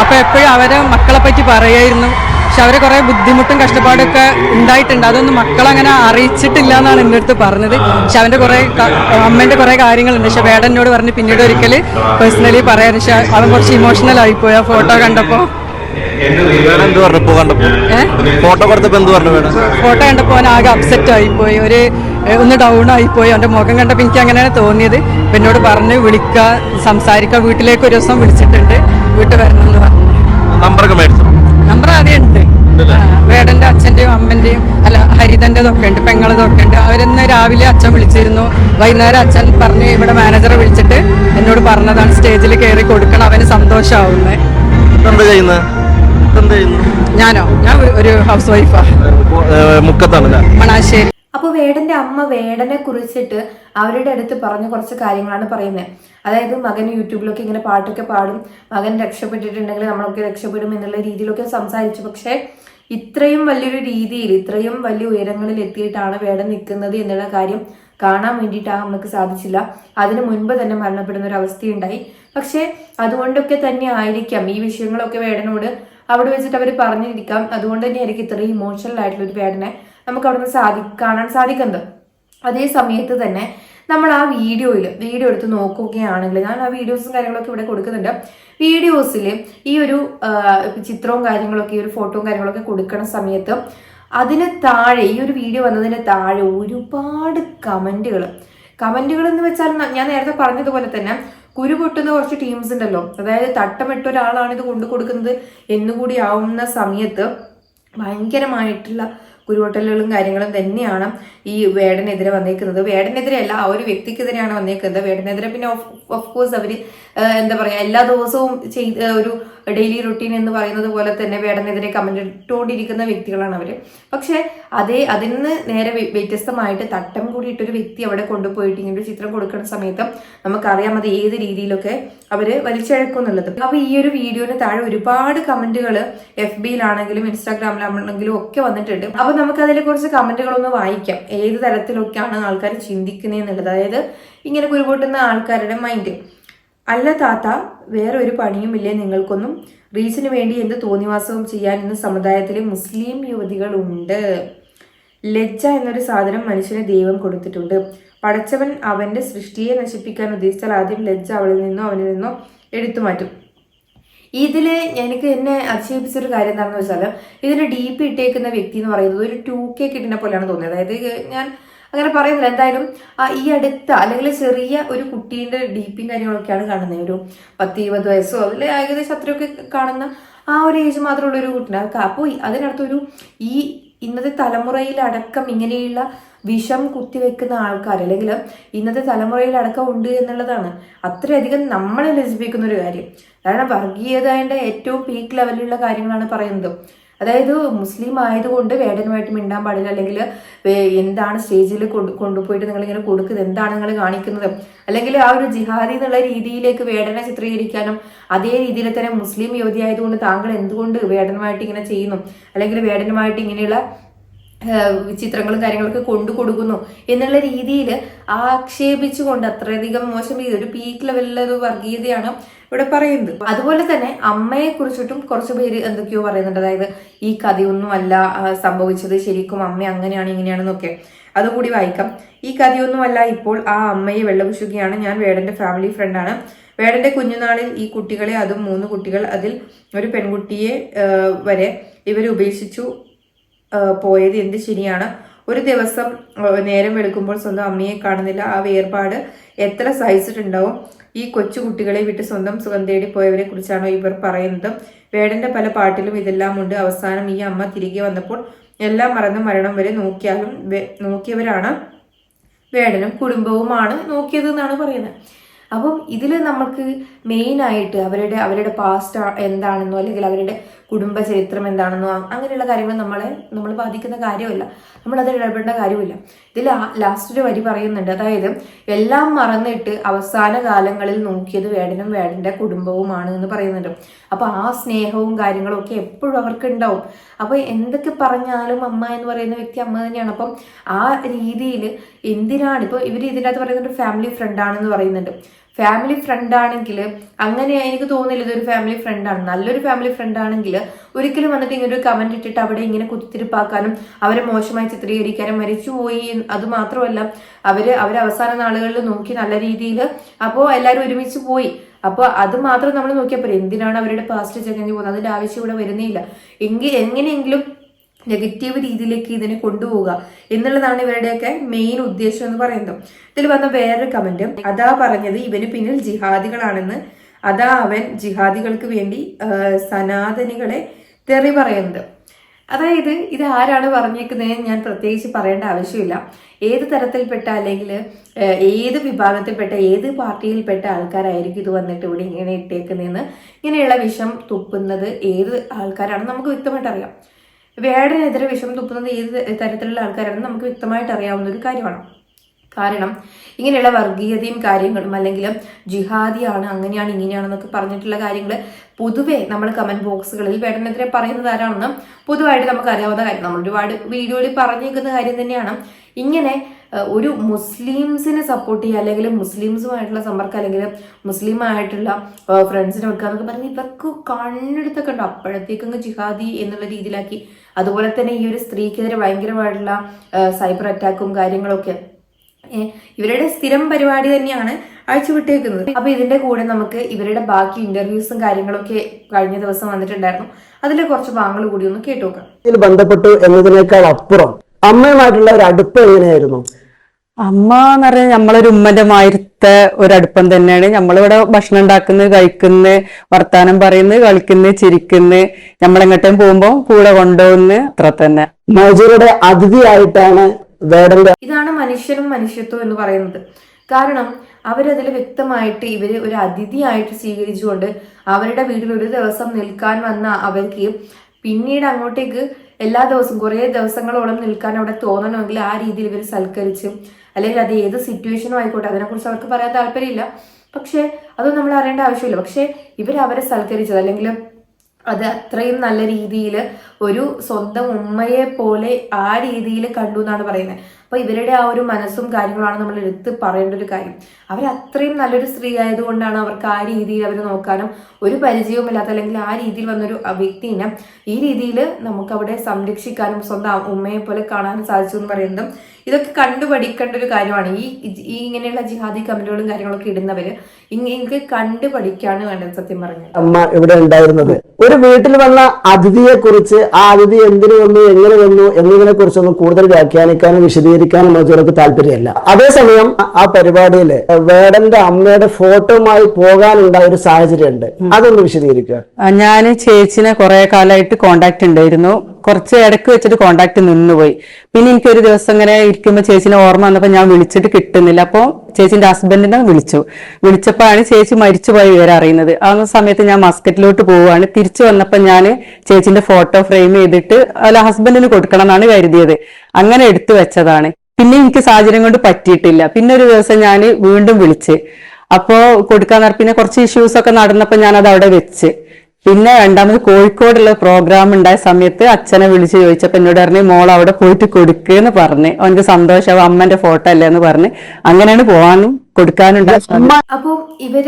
അപ്പോൾ എപ്പോഴും അവരെ മക്കളെ പറ്റി പറയായിരുന്നു. പക്ഷെ അവരെ കുറേ ബുദ്ധിമുട്ടും കഷ്ടപ്പാടൊക്കെ ഉണ്ടായിട്ടുണ്ട്. അതൊന്നും മക്കളങ്ങനെ അറിയിച്ചിട്ടില്ല എന്നാണ് എന്റെ അടുത്ത് പറഞ്ഞത്. പക്ഷെ അവന്റെ കുറേ അമ്മേന്റെ കുറേ കാര്യങ്ങളുണ്ട്. പക്ഷെ വേടനോട് പറഞ്ഞ് പിന്നീട് ഒരിക്കൽ പേഴ്സണലി പറയാൻ. പക്ഷെ അവൻ കുറച്ച് ഇമോഷണൽ ആയിപ്പോയി. ആ ഫോട്ടോ കണ്ടപ്പോൾ. എന്ത് കണ്ടപ്പോ? ഫോട്ടോ കൊടുത്തപ്പോ എന്ത് പറഞ്ഞു വേണം ഫോട്ടോ കണ്ടപ്പോൾ അവൻ ആകെ അപ്സെറ്റ് ആയിപ്പോയി. ഒരു ഒന്ന് ഡൗൺ ആയിപ്പോയി. അവന്റെ മുഖം കണ്ടപ്പോൾ എനിക്ക് അങ്ങനെയാണ് തോന്നിയത്. അപ്പം എന്നോട് പറഞ്ഞ് വിളിക്കുക സംസാരിക്കുക വീട്ടിലേക്ക് ഒരു ദിവസം വിളിച്ചിട്ടുണ്ട്. വീട്ടിൽ വരണം എന്ന് പറഞ്ഞു. നമ്പറൊക്കെ മേടിച്ചു? നമ്പർ ആദ്യം ഉണ്ട്. വേടന്റെ അച്ഛന്റെയും അമ്മന്റെയും അല്ല ഹരിതന്റെതൊക്കെ ഉണ്ട് പെങ്ങളതൊക്കെ ഉണ്ട്. അവരിന്ന് രാവിലെ അച്ഛൻ വിളിച്ചിരുന്നു. വൈകുന്നേരം അച്ഛൻ പറഞ്ഞ് ഇവിടെ മാനേജറെ വിളിച്ചിട്ട് എന്നോട് പറഞ്ഞതാണ് സ്റ്റേജിൽ കയറി കൊടുക്കണം. അവന് സന്തോഷമാവുന്നത് എന്താ ചെയ്യുന്നത് എന്താ ചെയ്യുന്നു ഞാനോ? ഞാൻ ഒരു ഹൗസ് വൈഫാ മുക്കത്താണല്ലേ മണാശ്ശേരി അപ്പോൾ വേടന്റെ അമ്മ വേടനെ കുറിച്ചിട്ട് അവരുടെ അടുത്ത് പറഞ്ഞ കുറച്ച് കാര്യങ്ങളാണ് പറയുന്നത്. അതായത് മകൻ യൂട്യൂബിലൊക്കെ ഇങ്ങനെ പാട്ടൊക്കെ പാടും. മകൻ രക്ഷപ്പെട്ടിട്ടുണ്ടെങ്കിൽ നമ്മളൊക്കെ രക്ഷപ്പെടും എന്നുള്ള രീതിയിലൊക്കെ സംസാരിച്ചു. പക്ഷേ ഇത്രയും വലിയൊരു രീതിയിൽ ഇത്രയും വലിയ ഉയരങ്ങളിൽ എത്തിയിട്ടാണ് വേടൻ നിൽക്കുന്നത് എന്നുള്ള കാര്യം കാണാൻ വേണ്ടിയിട്ട് ആ അമ്മയ്ക്ക് സാധിച്ചില്ല. അതിനു മുൻപ് തന്നെ മരണപ്പെടുന്ന ഒരു അവസ്ഥയുണ്ടായി. പക്ഷേ അതുകൊണ്ടൊക്കെ തന്നെ ആയിരിക്കാം. ഈ വിഷയങ്ങളൊക്കെ വേടനോട് അവിടെ വെച്ചിട്ട് അവർ പറഞ്ഞിരിക്കാം. അതുകൊണ്ട് തന്നെ ആയിരിക്കും ഇത്രയും ഇമോഷണൽ ആയിട്ടുള്ള ഒരു വേടനെ നമുക്ക് അവിടെ നിന്ന് സാധി കാണാൻ സാധിക്കുന്നത് അതേ സമയത്ത് തന്നെ നമ്മൾ ആ വീഡിയോയിൽ വീഡിയോ എടുത്ത് നോക്കുകയാണെങ്കിൽ ഞാൻ ആ വീഡിയോസും കാര്യങ്ങളൊക്കെ ഇവിടെ കൊടുക്കുന്നുണ്ട്. വീഡിയോസിൽ ഈ ഒരു ചിത്രവും കാര്യങ്ങളൊക്കെ ഈ ഒരു ഫോട്ടോയും കാര്യങ്ങളൊക്കെ കൊടുക്കുന്ന സമയത്ത് അതിന് താഴെ ഈ ഒരു വീഡിയോ വന്നതിന് താഴെ ഒരുപാട് കമന്റുകൾ കമന്റുകൾ എന്ന് വെച്ചാൽ ഞാൻ നേരത്തെ പറഞ്ഞതുപോലെ തന്നെ കുരു പൊട്ടുന്ന കുറച്ച് ടീംസ് ഉണ്ടല്ലോ. അതായത് തട്ടമിട്ട ഒരാളാണ് ഇത് കൊണ്ടു കൊടുക്കുന്നത് എന്നുകൂടി ആവുന്ന സമയത്ത് ഭയങ്കരമായിട്ടുള്ള കുരുവട്ടലുകളും കാര്യങ്ങളും തന്നെയാണ് ഈ വേടനെതിരെ വന്നേക്കുന്നത്. വേടനെതിരെ അല്ല ആ ഒരു വ്യക്തിക്കെതിരെയാണ് വന്നേക്കുന്നത്. വേടനെതിരെ പിന്നെ ഓഫ് കോഴ്സ് അവർ എന്താ പറയാ എല്ലാ ദിവസവും ചെയ്ത് ഒരു ഡെയിലി റുട്ടീൻ എന്ന് പറയുന്നത് പോലെ തന്നെ വേടനെതിരെ കമന്റ് ഇട്ടുകൊണ്ടിരിക്കുന്ന വ്യക്തികളാണ് അവർ. പക്ഷെ അതേ അതിൽ നിന്ന് നേരെ വ്യ- വ്യത്യസ്തമായിട്ട് തട്ടം കൂടിയിട്ടൊരു വ്യക്തി അവിടെ കൊണ്ടുപോയിട്ട് ഇങ്ങനെ ഒരു ചിത്രം കൊടുക്കുന്ന സമയത്ത് നമുക്കറിയാം അത് ഏത് രീതിയിലൊക്കെ അവർ വലിച്ചഴക്കും എന്നുള്ളത്. അപ്പൊ ഈ ഒരു വീഡിയോന് താഴെ ഒരുപാട് കമന്റുകൾ എഫ് ബിയിലാണെങ്കിലും ഇൻസ്റ്റാഗ്രാമിലാണെങ്കിലും ഒക്കെ വന്നിട്ടുണ്ട്. അപ്പൊ നമുക്ക് അതിലെ കുറച്ച് കമന്റുകളൊന്ന് വായിക്കാം. ഏത് തരത്തിലൊക്കെയാണ് ആൾക്കാർ ചിന്തിക്കുന്നത് എന്നുള്ളത്. അതായത് ഇങ്ങനെ കുരുപൊട്ടുന്ന ആൾക്കാരുടെ മൈൻഡ്. അല്ല താത്ത ഒരു പണിയുമില്ലേ നിങ്ങൾക്കൊന്നും? റീച്ചിന് വേണ്ടി എന്ത് തോന്നിവാസവും ചെയ്യാൻ ഇന്ന് സമുദായത്തിലെ മുസ്ലിം യുവതികളുണ്ട്. ലജ്ജ എന്നൊരു സാധനം മനുഷ്യന് ദൈവം കൊടുത്തിട്ടുണ്ട്. പടച്ചവൻ അവന്റെ സൃഷ്ടിയെ നശിപ്പിക്കാൻ ഉദ്ദേശിച്ചാൽ ആദ്യം ലജ്ജ അവളിൽ നിന്നോ അവനിൽ നിന്നോ എടുത്തു മാറ്റും. ഇതിൽ എനിക്ക് എന്നെ അതിശയിപ്പിച്ച ഒരു കാര്യം എന്താണെന്ന് വെച്ചാൽ ഇതിന് ഡി പി ഇട്ടേക്കുന്ന വ്യക്തി എന്ന് പറയുന്നത് ഒരു ടു കെ കിട്ടുന്ന പോലെയാണ് തോന്നിയത്. അതായത് ഞാൻ അങ്ങനെ പറയുന്നില്ല. എന്തായാലും ഈ അടുത്ത അല്ലെങ്കിൽ ചെറിയ ഒരു കുട്ടീന്റെ ഡി പിയും കാര്യങ്ങളൊക്കെയാണ് കാണുന്നത്. ഒരു പത്ത് ഇരുപത് വയസ്സോ അതിൽ ഏകദേശം അത്രയൊക്കെ കാണുന്ന ആ ഒരു ഏജ് മാത്രമുള്ള ഒരു കുട്ടീനെ. അപ്പോൾ അതിനടുത്തൊരു ഈ ഇന്നത്തെ തലമുറയിലടക്കം ഇങ്ങനെയുള്ള വിഷം കുത്തിവെക്കുന്ന ആൾക്കാർ അല്ലെങ്കിൽ ഇന്നത്തെ തലമുറയിലടക്കം ഉണ്ട് എന്നുള്ളതാണ് അത്രയധികം നമ്മളെ ലജിപ്പിക്കുന്ന ഒരു കാര്യം. കാരണം വർഗീയതയുടെ ഏറ്റവും പീക്ക് ലെവലിലുള്ള കാര്യങ്ങളാണ് പറയുന്നത്. അതായത് മുസ്ലിം ആയതുകൊണ്ട് വേടനുമായിട്ട് മിണ്ടാൻ പാടില്ല. അല്ലെങ്കിൽ എന്താണ് സ്റ്റേജിൽ കൊണ്ടു കൊണ്ടുപോയിട്ട് നിങ്ങൾ ഇങ്ങനെ കൊടുക്കുന്നത്? എന്താണ് നിങ്ങൾ കാണിക്കുന്നത്? അല്ലെങ്കിൽ ആ ഒരു ജിഹാദി എന്നുള്ള രീതിയിലേക്ക് വേടനെ ചിത്രീകരിക്കാനും അതേ രീതിയിൽ തന്നെ മുസ്ലിം യുവതി ആയതുകൊണ്ട് താങ്കൾ എന്തുകൊണ്ട് വേടനുമായിട്ട് ഇങ്ങനെ ചെയ്യുന്നു? അല്ലെങ്കിൽ വേടനുമായിട്ട് ഇങ്ങനെയുള്ള ചിത്രങ്ങളും കാര്യങ്ങളൊക്കെ കൊണ്ടു കൊടുക്കുന്നു എന്നുള്ള രീതിയിൽ ആക്ഷേപിച്ചുകൊണ്ട് അത്രയധികം മോശം രീതി ഒരു പീക്ക് ലെവലിലെ ഒരു വർഗീയതയാണ് ഇവിടെ പറയുന്നത്. അതുപോലെ തന്നെ അമ്മയെ കുറിച്ചിട്ടും കുറച്ച് പേര് എന്തൊക്കെയോ പറയുന്നുണ്ട്. അതായത് ഈ കഥയൊന്നുമല്ല സംഭവിച്ചത് ശരിക്കും അമ്മ അങ്ങനെയാണ് ഇങ്ങനെയാണെന്നൊക്കെ. അതുകൂടി വായിക്കാം. ഈ കഥയൊന്നുമല്ല ഇപ്പോൾ ആ അമ്മയെ വെള്ളപുശുകയാണ് ഞാൻ വേടന്റെ ഫാമിലി ഫ്രണ്ടാണ് വേടന്റെ കുഞ്ഞുനാളിൽ ഈ കുട്ടികളെ അതും മൂന്ന് കുട്ടികൾ അതിൽ ഒരു പെൺകുട്ടിയെ വരെ ഇവർ ഉപേക്ഷിച്ചു. പോയത് എന്ത് ശരിയാണ്? ഒരു ദിവസം നേരം വെളുക്കുമ്പോൾ സ്വന്തം അമ്മയെ കാണുന്നില്ല. ആ വേർപാട് എത്ര സഹിച്ചിട്ടുണ്ടാവും ഈ കൊച്ചു കുട്ടികളെ വിട്ട് സ്വന്തം സുഖം തേടി പോയവരെ കുറിച്ചാണോ ഇവർ പറയുന്നത്? വേടന്റെ പല പാട്ടിലും ഇതെല്ലാം ഉണ്ട്. അവസാനം ഈ അമ്മ തിരികെ വന്നപ്പോൾ എല്ലാം മറന്ന് മരണം വരെ നോക്കിയാലും നോക്കിയവരാണ് വേടനും കുടുംബവുമാണ് നോക്കിയത് എന്നാണ് പറയുന്നത്. അപ്പം ഇതിൽ നമുക്ക് മെയിനായിട്ട് അവരുടെ അവരുടെ പാസ്റ്റ് എന്താണെന്നോ അല്ലെങ്കിൽ അവരുടെ കുടുംബ ചരിത്രം എന്താണെന്നോ അങ്ങനെയുള്ള കാര്യങ്ങൾ നമ്മളെ നമ്മൾ ബാധിക്കുന്ന കാര്യമില്ല. നമ്മൾ അതിൽ ഇടപെടേണ്ട കാര്യമില്ല. ഇതിൽ ലാസ്റ്റ് ഒരു വരി പറയുന്നുണ്ട്. അതായത് എല്ലാം മറന്നിട്ട് അവസാന കാലങ്ങളിൽ നോക്കിയത് വേടനും വേടന്റെ കുടുംബവുമാണ് എന്ന് പറയുന്നുണ്ട്. അപ്പോൾ ആ സ്നേഹവും കാര്യങ്ങളും ഒക്കെ എപ്പോഴും അവർക്ക് ഉണ്ടാവും അപ്പോൾ എന്തൊക്കെ പറഞ്ഞാലും അമ്മ എന്ന് പറയുന്ന വ്യക്തി അമ്മ തന്നെയാണ്. അപ്പം ആ രീതിയിൽ എന്തിനാണ് ഇപ്പോൾ ഇവർ ഇതിനകത്ത് പറയുന്നുണ്ട് ഫാമിലി ഫ്രണ്ടാണെന്ന് പറയുന്നുണ്ട്. ഫാമിലി ഫ്രണ്ട് ആണെങ്കിൽ അങ്ങനെ എനിക്ക് തോന്നില്ല ഇതൊരു ഫാമിലി ഫ്രണ്ട് ആണ്. നല്ലൊരു ഫാമിലി ഫ്രണ്ട് ആണെങ്കിൽ ഒരിക്കലും വന്നിട്ട് ഇങ്ങനെ ഒരു കമന്റ് ഇട്ടിട്ട് അവിടെ ഇങ്ങനെ കുത്തിരിപ്പാക്കാനും അവരെ മോശമായി ചിത്രീകരിക്കാനും മരിച്ചുപോയി അത് മാത്രമല്ല അവർ അവരെ അവസാന നാളുകളിൽ നോക്കി നല്ല രീതിയിൽ അപ്പോൾ എല്ലാവരും ഒരുമിച്ച് പോയി. അപ്പോൾ അത് മാത്രം നമ്മൾ നോക്കിയാൽ പോരെ. എന്തിനാണ് അവരുടെ പാസ്റ്റ് ചെക്കഞ്ഞു പോകുന്നത്? അതിന്റെ ആവശ്യം ഇവിടെ വരുന്നില്ല എങ്കിൽ എങ്ങനെയെങ്കിലും നെഗറ്റീവ് രീതിയിലേക്ക് ഇതിനെ കൊണ്ടുപോവുക എന്നുള്ളതാണ് ഇവരുടെയൊക്കെ മെയിൻ ഉദ്ദേശം എന്ന് പറയുന്നത്. ഇതിൽ വന്ന വേറൊരു കമന്റ് അതാ പറഞ്ഞത് ഇവന് പിന്നിൽ ജിഹാദികളാണെന്ന്. അതാ അവൻ ജിഹാദികൾക്ക് വേണ്ടി സനാതനികളെ തെറി പറയുന്നത്. അതായത് ഇത് ആരാണ് പറഞ്ഞേക്കുന്നത് ഞാൻ പ്രത്യേകിച്ച് പറയേണ്ട ആവശ്യമില്ല. ഏത് തരത്തിൽപ്പെട്ട അല്ലെങ്കിൽ ഏത് വിഭാഗത്തിൽപ്പെട്ട ഏത് പാർട്ടിയിൽപ്പെട്ട ആൾക്കാരായിരിക്കും ഇത് വന്നിട്ട് ഇവിടെ ഇങ്ങനെ ഇട്ടേക്കുന്നതെന്ന് ഇങ്ങനെയുള്ള വിഷം തുപ്പുന്നത് ഏത് ആൾക്കാരാണെന്ന് നമുക്ക് വ്യക്തമായിട്ട് അറിയാം. വേടനെതിരെ വിഷം തുപ്പുന്നത് ഏത് തരത്തിലുള്ള ആൾക്കാരാണെന്ന് നമുക്ക് വ്യക്തമായിട്ട് അറിയാവുന്ന ഒരു കാര്യമാണ്. കാരണം ഇങ്ങനെയുള്ള വർഗീയതയും കാര്യങ്ങളും അല്ലെങ്കിൽ ജിഹാദിയാണ് അങ്ങനെയാണ് ഇങ്ങനെയാണെന്നൊക്കെ പറഞ്ഞിട്ടുള്ള കാര്യങ്ങൾ പൊതുവേ നമ്മൾ കമന്റ് ബോക്സുകളിൽ വേടനെതിരെ പറയുന്നത് ആരാണെന്ന് പൊതുവായിട്ട് നമുക്ക് അറിയാവുന്ന കാര്യം. നമ്മൾ ഒരുപാട് വീഡിയോയിൽ പറഞ്ഞേക്കുന്ന കാര്യം തന്നെയാണ്. ഇങ്ങനെ ഒരു മുസ്ലിംസിനെ സപ്പോർട്ട് ചെയ്യുക അല്ലെങ്കിൽ മുസ്ലിംസുമായിട്ടുള്ള സമ്പർക്കം അല്ലെങ്കിൽ മുസ്ലിം ആയിട്ടുള്ള ഫ്രണ്ട്സിനെ വെക്കുക എന്നൊക്കെ പറഞ്ഞ് ഇവർക്ക് കണ്ണെടുത്തൊക്കെ ഉണ്ടോ. അപ്പോഴത്തേക്കങ്ങ് ജിഹാദി എന്നുള്ള രീതിയിലാക്കി അതുപോലെ തന്നെ ഈ ഒരു സ്ത്രീക്കെതിരെ ഭയങ്കരമായിട്ടുള്ള സൈബർ അറ്റാക്കും കാര്യങ്ങളൊക്കെ. ഇവരുടെ സ്ഥിരം പരിപാടി തന്നെയാണ് അഴിച്ചുവിട്ടേക്കുന്നത്. അപ്പൊ ഇതിന്റെ കൂടെ നമുക്ക് ഇവരുടെ ബാക്കി ഇന്റർവ്യൂസും കാര്യങ്ങളൊക്കെ കഴിഞ്ഞ ദിവസം വന്നിട്ടുണ്ടായിരുന്നു. അതിലെ കുറച്ച് ഭാഗങ്ങൾ കൂടി ഒന്ന് കേട്ടു നോക്കാം ബന്ധപ്പെട്ടു എന്നതിനേക്കാൾ അപ്പുറം അമ്മയുമായിട്ടുള്ള ഒരു അടുപ്പ് എങ്ങനെയായിരുന്നു? അമ്മ എന്ന് പറഞ്ഞാൽ നമ്മളൊരു ഉമ്മന്റെ മായിരുത്തെ ഒരടുപ്പം തന്നെയാണ്. നമ്മളിവിടെ ഭക്ഷണം ഉണ്ടാക്കുന്നത് കഴിക്കുന്ന വർത്താനം പറയുന്നത് കളിക്കുന്ന ചിരിക്കുന്ന നമ്മളെങ്ങോട്ടും പോകുമ്പോൾ കൂടെ കൊണ്ടുപോകുന്നു അത്ര തന്നെ. മൗജൂരുടെ അതിഥിയായിട്ടാണ് വേടന്റെ ഇതാണ് മനുഷ്യനും മനുഷ്യത്വം എന്ന് പറയുന്നത്. കാരണം അവരതിൽ വ്യക്തമായിട്ട് ഇവർ ഒരു അതിഥിയായിട്ട് സ്വീകരിച്ചുകൊണ്ട് അവരുടെ വീട്ടിൽ ഒരു ദിവസം നിൽക്കാൻ വന്ന അവർക്ക് പിന്നീട് അങ്ങോട്ടേക്ക് എല്ലാ ദിവസവും കുറേ ദിവസങ്ങളോളം നിൽക്കാൻ അവിടെ തോന്നണമെങ്കിൽ ആ രീതിയിൽ ഇവർ സൽക്കരിച്ച് അല്ലെങ്കിൽ അത് ഏത് സിറ്റുവേഷനും ആയിക്കോട്ടെ അതിനെക്കുറിച്ച് അവർക്ക് പറയാൻ താല്പര്യമില്ല. പക്ഷേ അതൊന്നും നമ്മൾ അറിയേണ്ട ആവശ്യമില്ല. പക്ഷേ ഇവർ അവരെ സൽക്കരിച്ചത് അല്ലെങ്കിൽ അത് അത്രയും നല്ല രീതിയിൽ ഒരു സ്വന്തം ഉമ്മയെ പോലെ ആ രീതിയിൽ കണ്ടു എന്നാണ് പറയുന്നത്. അപ്പൊ ഇവരുടെ ആ ഒരു മനസ്സും കാര്യങ്ങളാണ് നമ്മൾ എടുത്ത് പറയേണ്ട ഒരു കാര്യം. അവർ അത്രയും നല്ലൊരു സ്ത്രീ ആയതുകൊണ്ടാണ് അവർക്ക് ആ രീതിയിൽ അവർ നോക്കാനും ഒരു പരിചയവുമില്ലാത്ത അല്ലെങ്കിൽ ആ രീതിയിൽ വന്നൊരു വ്യക്തിനെ ഈ രീതിയിൽ നമുക്ക് അവിടെ സംരക്ഷിക്കാനും സ്വന്തം ഉമ്മയെ പോലെ കാണാനും സാധിച്ചു എന്ന് പറയുന്നതും ഇതൊക്കെ കണ്ടുപഠിക്കേണ്ട ഒരു കാര്യമാണ്. ഈ ഈ ഇങ്ങനെയുള്ള ജിഹാദി കമന്റുകളും കാര്യങ്ങളൊക്കെ ഇടുന്നവര് ഇങ്ങനെ കണ്ടു പഠിക്കാണ് വേണ്ടത് സത്യം പറഞ്ഞു. അമ്മ ഇവിടെ ഉണ്ടായിരുന്നത്. ഒരു വീട്ടിൽ വന്ന അതിഥിയെ കുറിച്ച് ആ അതിഥി എന്തിനു വന്നു എങ്ങനെ വന്നു എന്നതിനെ കുറിച്ചൊന്നും കൂടുതൽ വ്യാഖ്യാനിക്കാനും വിശദീകരിക്കാനും മറ്റുള്ളവർക്ക് താല്പര്യമല്ല. അതേസമയം ആ- പരിപാടിയിൽ പരിപാടിയിൽ വേടന്റെ അമ്മയുടെ ഫോട്ടോമായി പോകാനുണ്ടായ ഒരു സാഹചര്യം ഉണ്ട് അതൊന്ന് വിശദീകരിക്കുക. ഞാൻ ചേച്ചിനെ കുറെ കാലമായിട്ട് കോണ്ടാക്ട് ഉണ്ടായിരുന്നു. കുറച്ച് ഇടയ്ക്ക് വെച്ചിട്ട് കോണ്ടാക്ട് നിന്നുപോയി. പിന്നെ എനിക്കൊരു ദിവസം ഇങ്ങനെ ഇരിക്കുമ്പോൾ ചേച്ചിനെ ഓർമ്മ വന്നപ്പോൾ ഞാൻ വിളിച്ചിട്ട് കിട്ടുന്നില്ല. അപ്പോൾ ചേച്ചിന്റെ ഹസ്ബൻഡിനെ വിളിച്ചു. വിളിച്ചപ്പോഴാണ് ചേച്ചി മരിച്ചുപോയ വിവരം അറിയുന്നത്. ആ സമയത്ത് ഞാൻ മസ്കറ്റിലോട്ട് പോവുകയാണ്. തിരിച്ചു വന്നപ്പോൾ ഞാൻ ചേച്ചിന്റെ ഫോട്ടോ ഫ്രെയിം ചെയ്തിട്ട് അല്ല ഹസ്ബൻഡിന് കൊടുക്കണം എന്നാണ് കരുതിയത്. അങ്ങനെ എടുത്തു വെച്ചതാണ്. പിന്നെ എനിക്ക് സാഹചര്യം കൊണ്ട് പറ്റിയിട്ടില്ല. പിന്നെ ഒരു ദിവസം ഞാൻ വീണ്ടും വിളിച്ച്. അപ്പോ കൊടുക്കാൻ പിന്നെ കുറച്ച് ഇഷ്യൂസ് ഒക്കെ നടന്നപ്പോൾ ഞാൻ അത് അവിടെ വെച്ച്. പിന്നെ രണ്ടാമത് കോഴിക്കോടുള്ള പ്രോഗ്രാം ഉണ്ടായ സമയത്ത് അച്ഛനെ വിളിച്ച് ചോദിച്ചപ്പോൾ എന്നോട് പറഞ്ഞു മോൾ അവിടെ പോയിട്ട് കൊടുക്കുകയെന്ന് പറഞ്ഞ്. അവനക്ക് സന്തോഷം അമ്മന്റെ ഫോട്ടോ അല്ലേ? എന്ന് പറഞ്ഞ്. അങ്ങനെയാണ് പോവാനും കൊടുക്കാനും അപ്പോൾ ഇവർ